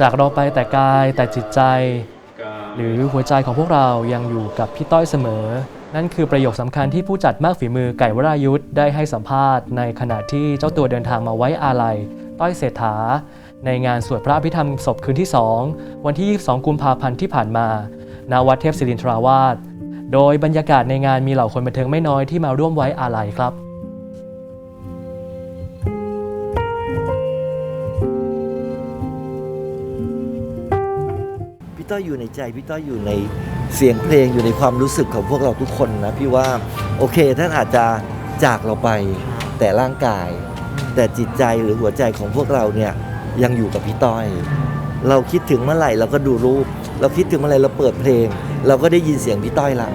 จากเราไปแต่กายแต่จิตใจ หรือหัวใจของพวกเรายังอยู่กับพี่ต้อยเสมอ นั่นคือประโยคสำคัญที่ผู้จัดมากฝีมือไก่วรายุทธ์ได้ให้สัมภาษณ์ในขณะที่เจ้าตัวเดินทางมาไว้อาลัย ต้อยเศรษฐา ในงานสวดพระอภิธรรมศพคืนที่ 2 วันที่ 22 กุมภาพันธ์ที่ผ่านมาณวัดเทพศิรินทราวาสโดยบรรยากาศในงานมีเหล่าคนบันเทิงไม่น้อยที่มาร่วมไว้อาลัยครับ พี่ต้อยอยู่ในใจพี่ต้อยอยู่ในเสียงเพลงอยู่ในความรู้สึกของพวกเราทุกคนนะพี่ว่าโอเคท่านอาจจะจากเราไปแต่ร่างกาย แต่จิตใจหรือหัวใจของพวกเราเนี่ยยังอยู่กับพี่ต้อย เราคิดถึงเมื่อไหร่เราก็ดูรูป เราคิดถึงเมื่อไหร่เราเปิดเพลง เราก็ได้ยินเสียงพี่ต้อยละ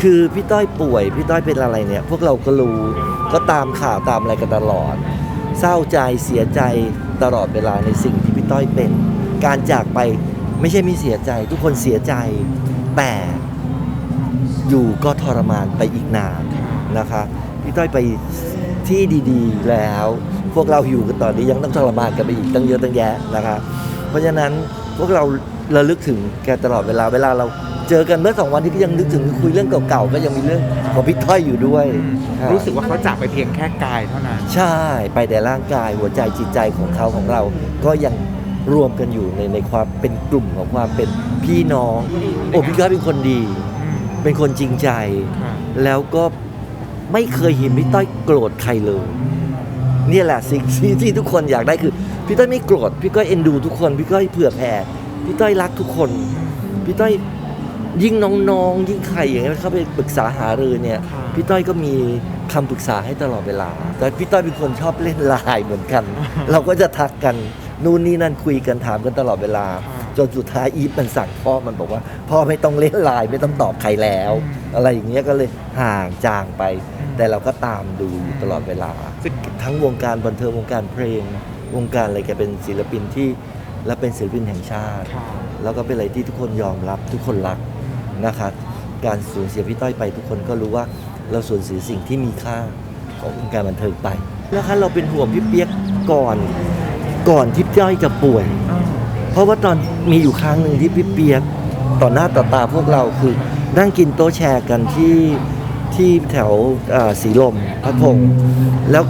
คือพี่ต้อยป่วยพี่ต้อยเป็นอะไรเนี่ย พวกเราก็รู้ก็ตามข่าวตามอะไรกันตลอด เศร้าใจเสียใจตลอดเวลาในสิ่งที่พี่ต้อยเป็น การจากไป ไม่ใช่ไม่เสียใจ ทุกคนเสียใจ แต่อยู่ก็ทรมานไปอีกนานนะคะพี่ต้อยไปที่ดีๆแล้ว พวกเราอยู่กันตอนนี้ยังต้องทรมานกันไปอีกตั้งเยอะตั้งแยะนะคะเพราะฉะนั้นพวกเราระลึกถึงแกตลอดเวลาเวลาเราเจอกันเมื่อสองวันที่ก็ยังนึกถึงคุยเรื่องเก่าๆก็ยังมีเรื่องของพี่ต้อยอยู่ด้วยค่ะรู้สึกว่าเขาจากไปเพียงแค่กายเท่านั้น ใช่ไปแต่ร่างกายหัวใจจิตใจของเขาของเราก็ยัง รวมกันอยู่ในในความเป็นกลุ่มของความเป็นพี่น้อง โอ้พี่ก้อยเป็นคนดี เป็นคนจริงใจค่ะแล้วก็ไม่เคยเห็นพี่ต้อยโกรธใครเลยเนี่ยแหละสิ่งที่ที่ทุกคนอยากได้คือ พี่ต้อยไม่โกรธพี่ก้อยเอ็นดูทุกคน พี่ก้อยเผื่อแผ่พี่ต้อยรักทุกคน พี่ต้อยยิ่งน้องๆ ยิ่งใครอย่างเงี้ยเข้าไปปรึกษาหารือเนี่ยค่ะพี่ต้อยก็มีคำปรึกษาให้ตลอดเวลา แต่พี่ต้อยเป็นคนชอบเล่นไลน์เหมือนกัน เราก็จะทักกัน นู่นนี่นั่นคุยกันถามกันตลอดเวลาค่ะจนสุดท้ายอีฟมันสั่งพ่อมันบอกว่า พ่อไม่ต้องเล่นไลน์ไม่ต้องตอบใครแล้วอืมอะไรอย่างเงี้ยก็เลยห่างจางไปอืมแต่เราก็ตามดูอยู่ตลอดเวลา ทั้งวงการบันเทิงวงการเพลง วงการอะไรแกเป็นศิลปินที่และเป็นศิลปินแห่งชาติค่ะแล้วก็เป็นอะไรที่ทุกคนยอมรับทุกคนรักนะครับการสูญเสียพี่ต้อยไปทุกคนก็รู้ว่าเราสูญเสียสิ่งที่มีค่าของวงการบันเทิงไปแล้วครับเราเป็นห่วงพี่เปียกก่อน ก่อนที่พี่ต้อยจะป่วย เพราะว่าตอนมีอยู่ครั้งหนึ่งที่พี่เปียกต่อหน้าต่อตาพวกเราคือ นั่งกินโต๊ะแชร์กันที่ที่แถวเอ่อสีลมพระพงษ์แล้ว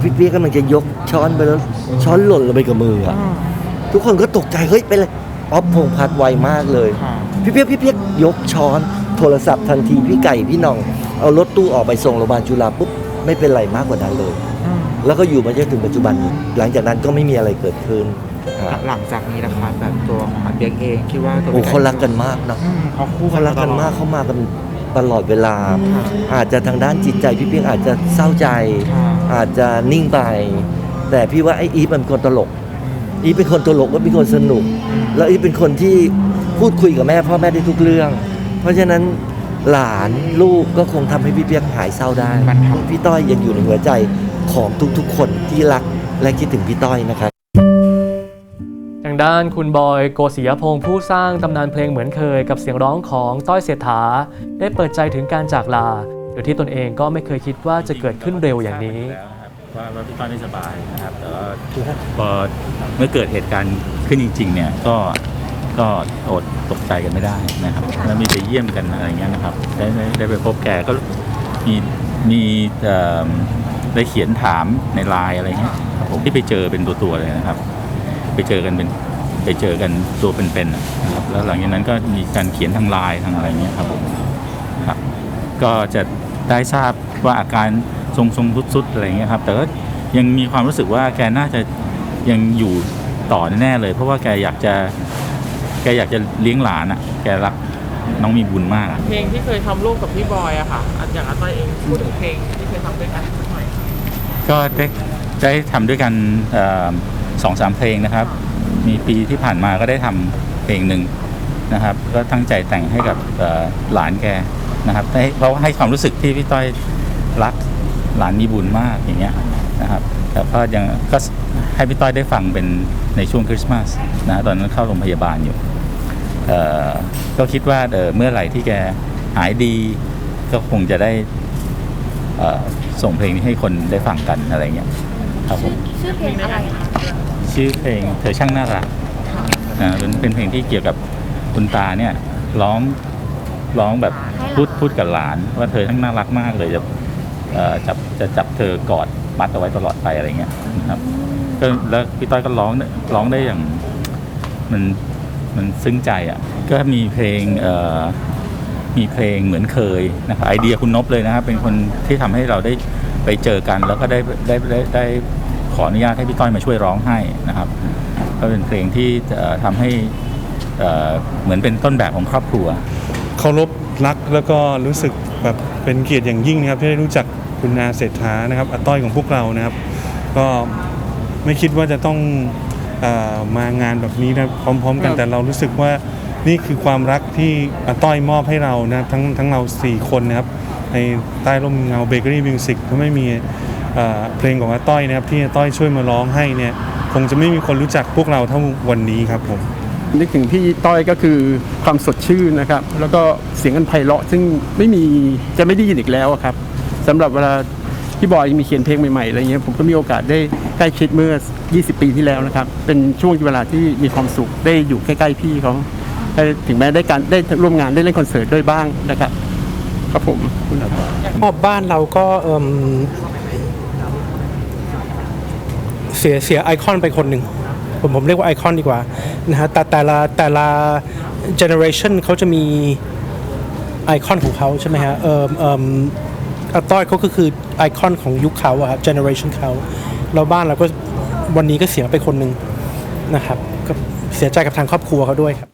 พี่เปียกกำลังจะยกช้อนไปแล้วช้อนหล่นลงไปกับมืออะทุกคนก็ตกใจเฮ้ยเป็นไรอ๊อฟพงษ์พัดไวมากเลยค่ะพี่เปียกพี่เปียกยกช้อนโทรศัพท์ทันทีพี่ไก่พี่หน้อง เอารถตู้ออกไปส่งโรงพยาบาลจุฬาปุ๊บไม่เป็นไรมากกว่านั้นเลย แล้วก็อยู่มาจนถึงปัจจุบันนี้หลังจากนั้นก็ไม่มีอะไรเกิดขึ้นฮะหลังจากนี้นะคะแบบตัวของอาเปียกเองคิดว่าตัวโอ้พี่ไเขารักกันมากเนาะอืมเขาคู่เขารักกันมากตลอดเขามากันตลอดเวลาค่ะอาจจะทางด้านจิตใจพี่เปียกอาจจะเศร้าใจค่ะอาจจะนิ่งไป แต่พี่ว่าไอ้อีฟมันเป็นคนตลกอืมอีฟเป็นคนตลกและเป็นคนสนุก แล้วอีฟเป็นคนที่พูดคุยกับแม่พ่อแม่ได้ทุกเรื่อง เพราะฉะนั้นหลานลูกก็คงทำให้พี่เปียกหายเศร้าได้มันทำ พี่ต้อยยังอยู่ในหัวใจ ของทุกๆ คนที่รักและคิดถึงพี่ต้อยนะครับทางด้านคุณบอยโกศิยพงศ์ผู้สร้างตำนานเพลงเหมือนเคยกับเสียงร้องของต้อยเศรษฐา ได้เปิดใจถึงการจากลาโดยที่ตนเองก็ไม่เคยคิดว่าจะเกิดขึ้นเร็วอย่างนี้ว่าว่าพี่ต้อยไม่สบายนะครับแต่ว่าพอเมื่อเกิดเหตุการณ์ขึ้นจริง ๆ เนี่ยก็ก็อดตกใจกันไม่ได้นะครับแล้วมีไปเยี่ยมกันอะไรเงี้ยนะครับได้ได้ได้ไปพบแกก็มีมีเอ่อ ได้เขียนถามในไลน์อะไรเงี้ยครับผมที่ไปเจอเป็นตัวๆเลยนะครับ ไปเจอกันเป็นไปเจอกันตัวเป็นๆนะครับแล้วหลังจากนั้นก็มีการเขียนทางไลน์ทางอะไรเงี้ยครับผมครับ ก็จะได้ทราบว่าอาการทรงทรงๆสุดๆอะไรเงี้ยครับ แต่ก็ยังมีความรู้สึกว่าแกน่าจะยังอยู่ต่อแน่เลย เพราะว่าแกอยากจะแกอยากจะเลี้ยงหลานอะ แกรักน้องมีบุญมากอะเพลงที่เคยทำร่วมกับพี่บอยอะค่ะอันอย่างอาต้อยเองพูดถึงเพลงที่เคยทำด้วยกัน ก็ได้ได้ทำด้วยกันสองสามเพลงนะครับ มีปีที่ผ่านมาก็ได้ทำเพลงหนึ่งนะครับ ก็ตั้งใจแต่งให้กับหลานแกนะครับให้เพราะว่าให้ความรู้สึกที่พี่ต้อยรักหลานมีบุญมากอย่างเงี้ยนะครับแต่ก็ยังก็ให้พี่ต้อยได้ฟังเป็นในช่วงคริสต์มาสนะตอนนั้นเข้าโรงพยาบาลอยู่ก็คิดว่าเเมื่อไหร่ที่แกหายดีก็คงจะได้ ส่งเพลงนี้ให้คนได้ฟังกันอะไรเงี้ยครับผมชื่อเพลงอะไรคะชื่อเพลงเธอช่างน่ารักอ่าเป็นเป็นเพลงที่เกี่ยวกับคุณตาเนี่ยร้องร้องแบบพูดพูดกับหลาน ว่าเธอช่างน่ารักมากเลยจะเอ่อจับจะจับเธอกอดมัดเอาไว้ตลอดไปอะไรเงี้ยนะครับก็แล้วพี่ต้อยก็ร้องร้องได้อย่างมันมันซึ้งใจอะก็มีเพลงเอ่อ มีเพลงเหมือนเคยนะครับไอเดียคุณนบเลยนะครับ เป็นคนที่ทำให้เราได้ไปเจอกัน แล้วก็ได้ได้ได้ได้ขออนุญาตให้พี่ต้อยมาช่วยร้องให้นะครับ ก็เป็นเพลงที่เอ่อทำให้เหมือนเป็นต้นแบบของครอบครัวเคารพรักแล้วก็รู้สึกแบบเป็นเกียรติอย่างยิ่งนะครับที่ได้รู้จักคุณอาเศรษฐานะครับอาต้อยของพวกเรานะครับ ก็ไม่คิดว่าจะต้องออมางานแบบนี้นะพร้อม ๆ กันแต่เรารู้สึกว่า นี่คือความรักที่อาต้อยมอบให้เรานะทั้งทั้งเราสี่คนนะครับในใต้ร่มเงาเบเกอรี่มิวสิกถ้าไม่มีเพลงของอาต้อยนะครับที่อาต้อยช่วยมาร้องให้เนี่ยคงจะไม่มีคนรู้จักพวกเราเท่าวันนี้ครับผมนึกถึงพี่ต้อยก็คือความสดชื่นนะครับ แล้วก็เสียงอันไพเราะซึ่งไม่มีจะไม่ได้ยินอีกแล้วครับสำหรับเวลาพี่บอยมีเขียนเพลงใหม่ๆอะไรเงี้ยผมก็มีโอกาสได้ใกล้ชิดเมื่อ 20 ปีที่แล้วนะครับ เป็นช่วงเวลาที่มีความสุขได้อยู่ใกล้ๆพี่เขา ได้ถึงแม้ได้การได้ร่วมงานได้เล่นคอนเสิร์ตด้วยบ้างนะครับ ครับผมมอบบ้านเราก็เอิ่มเสียเสียไอคอนไปคนหนึ่งผมผมเรียกว่าไอคอนดีกว่านะฮะแต่แต่ละแต่ละเจเนอเรชันเขาจะมีไอคอนของเขาใช่ไหมฮะเอ่อเอ่มอาต้อยเขาก็คือไอคอนของยุคเขาอะครับเจเนอเรชันเขาแล้วบ้านเราก็วันนี้ก็เสียไปคนหนึ่งนะครับก็เสียใจกับทางครอบครัวเขาด้วยครับ